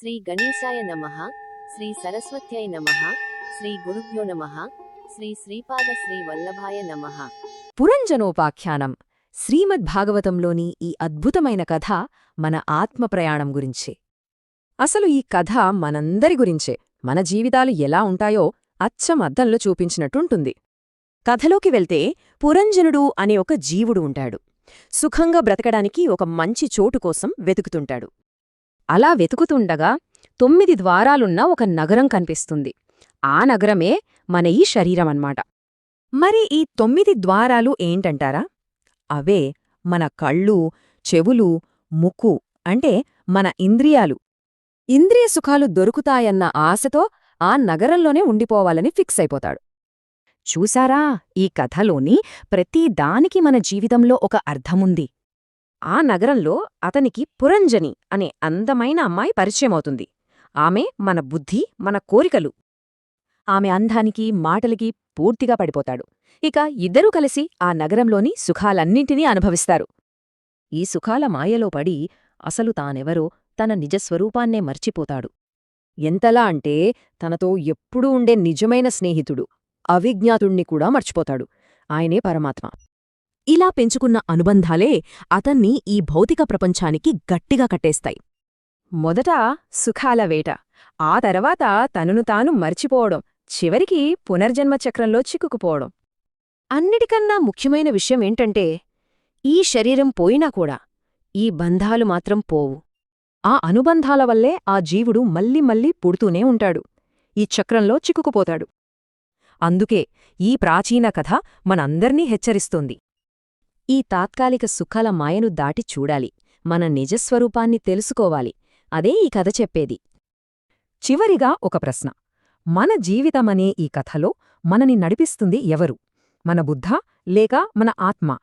శ్రీ గణేశాయ నమః శ్రీ సరస్వత్యై నమః శ్రీ గురుభ్యో నమః శ్రీ శ్రీపాద శ్రీ వల్లభాయ నమః. పురంజనోపాఖ్యానం శ్రీమద్భాగవతంలోని ఈ అద్భుతమైన కథ మన ఆత్మ ప్రయాణం గురించే. అసలు ఈ కథ మనందరి గురించే మన జీవితాలు ఎలా ఉంటాయో అచ్చం అద్దంలో చూపించినట్టుంటుంది. కథలోకి వెళ్తే పురంజనుడు అనే ఒక జీవుడు ఉంటాడు. సుఖంగా బ్రతకడానికి ఒక మంచి చోటు కోసం వెతుకుతుంటాడు. అలా వెతుకుతుండగా తొమ్మిది ద్వారాలున్న ఒక నగరం కనిపిస్తుంది. ఆ నగరమే మన ఈ శరీరమన్మాట మరి ఈ తొమ్మిది ద్వారాలు ఏంటంటారా? అవే మన కళ్ళు చెవులు ముక్కు అంటే మన ఇంద్రియాలు. ఇంద్రియ సుఖాలు దొరుకుతాయన్న ఆశతో ఆ నగరంలోనే ఉండిపోవాలని ఫిక్స్ అయిపోతాడు. చూసారా ఈ కథలోని ప్రతి దానికి మన జీవితంలో ఒక అర్థముంది. ఆ నగరంలో అతనికి పురంజని అనే అందమైన అమ్మాయి పరిచయమవుతుంది. ఆమె మన బుద్ధి మన కోరికలు. ఆమె అందానికి మాటలకి పూర్తిగా పడిపోతాడు. ఇక ఇద్దరూ కలిసి ఆ నగరంలోని సుఖాలన్నింటినీ అనుభవిస్తారు. ఈ సుఖాల మాయలో పడి అసలు తానెవరో తన నిజస్వరూపాన్నే మర్చిపోతాడు. ఎంతలా అంటే తనతో ఎప్పుడూ ఉండే నిజమైన స్నేహితుడు అవిజ్ఞాతుణ్ణి కూడా మర్చిపోతాడు. ఆయనే పరమాత్మ. ఇలా పెంచుకున్న అనుబంధాలే అతన్ని ఈ భౌతిక ప్రపంచానికి గట్టిగా కట్టేస్తాయి. మొదట సుఖాల వేట ఆ తర్వాత తనను తాను మర్చిపోవడం చివరికి పునర్జన్మ చక్రంలో చిక్కుకుపోవడం. అన్నిటికన్నా ముఖ్యమైన విషయం ఏంటంటే ఈ శరీరం పోయినా కూడా ఈ బంధాలు మాత్రం పోవు. ఆ అనుబంధాల వల్లే ఆ జీవుడు మళ్ళీ మళ్ళీ పుడుతూనే ఉంటాడు ఈ చక్రంలో చిక్కుకుపోతాడు. అందుకే ఈ ప్రాచీన కథ మనందర్నీ హెచ్చరిస్తోంది. ఈ తాత్కాలిక సుఖాల మాయను దాటి చూడాలి. మన నిజస్వరూపాన్ని తెలుసుకోవాలి. అదే ఈ కథ చెప్పేది. చివరిగా ఒక ప్రశ్న. మన జీవితమనే ఈ కథలో మనని నడిపిస్తుంది ఎవరు? మన బుద్ధ లేక మన ఆత్మ?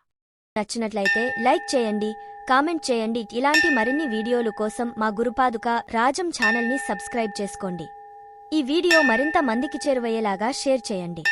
నచ్చినట్లయితే లైక్ చేయండి కామెంట్ చేయండి. ఇలాంటి మరిన్ని వీడియోలు కోసం మా గురుపాదుక రాజం ఛానల్ని సబ్స్క్రైబ్ చేసుకోండి. ఈ వీడియో మరింత మందికి చేరువయ్యేలాగా షేర్ చేయండి.